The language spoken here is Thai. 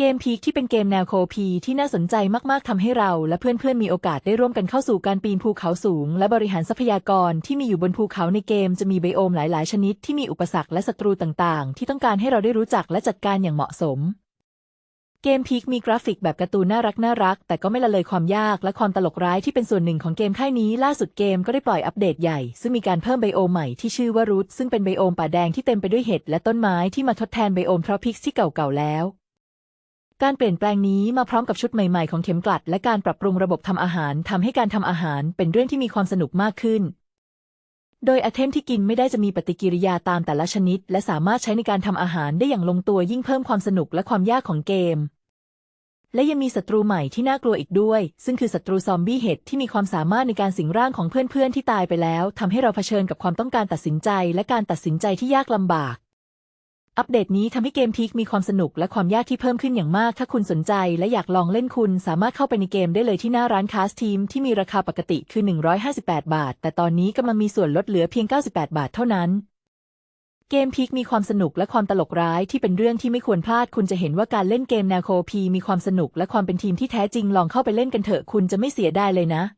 เกมพีคที่เป็นเกมแนวโคพีที่น่าสนใจมาก ๆ ทำให้เรา และเพื่อน ๆ มีโอกาสได้ร่วมกันเข้าสู่การปีนภูเขาสูง และบริหารทรัพยากรที่มีอยู่บนภูเขาในเกมจะมีไบโอมหลาย ๆ ชนิดที่มีอุปสรรคและศัตรูต่าง ๆ ที่ต้องการให้เราได้รู้จักและจัดการอย่างเหมาะสม เกมพีคมีกราฟิกแบบการ์ตูนน่ารักน่ารัก แต่ก็ไม่ละเลยความยากและความตลกร้ายที่เป็นส่วนหนึ่งของเกมค่ายนี้ล่าสุดเกมก็ได้ปล่อยอัปเดตใหญ่ ซึ่งมีการเพิ่มไบโอมใหม่ที่ชื่อว่ารูทซึ่งเป็นไบโอมป่าแดงที่เต็มไปด้วยเห็ดและต้นไม้ที่มาทดแทนไบโอมทรอปิกที่เก่าๆแล้ว การเปลี่ยนแปลงนี้มาพร้อมกับชุดใหม่ๆของเข็มกลัด และการปรับปรุงระบบทำอาหารทำให้การทำอาหารเป็นเรื่องที่มีความสนุกมากขึ้น โดยไอเทมที่กินไม่ได้จะมีปฏิกิริยาตามแต่ละชนิด และสามารถใช้ในการทำอาหารได้อย่างลงตัวยิ่งเพิ่มความสนุกและความยากของเกม และยังมีศัตรูใหม่ที่น่ากลัวอีกด้วย ซึ่งคือศัตรูซอมบี้เห็ดที่มีความสามารถในการสิงร่างของเพื่อนๆที่ตายไปแล้วทำให้เราเผชิญกับความต้องการตัดสินใจ และการตัดสินใจที่ยากลำบาก อัปเดตนี้ทำให้เกมพีคมีความสนุกและความยากที่เพิ่มขึ้นอย่างมาก ถ้าคุณสนใจและอยากลองเล่นคุณ สามารถเข้าไปในเกมได้เลยที่หน้าร้านคาสทีมที่มีราคาปกติคือ 158 บาท แต่ตอนนี้กำลังมีส่วนลดเหลือเพียง 98 บาทเท่านั้น เกมพีคมีความสนุกและความตลกร้ายที่เป็นเรื่องที่ไม่ควรพลาด คุณจะเห็นว่าการเล่นเกมแนวโคพีมีความสนุกและความเป็นทีมที่แท้จริงลองเข้าไปเล่นกันเถอะคุณจะไม่เสียดายเลยนะ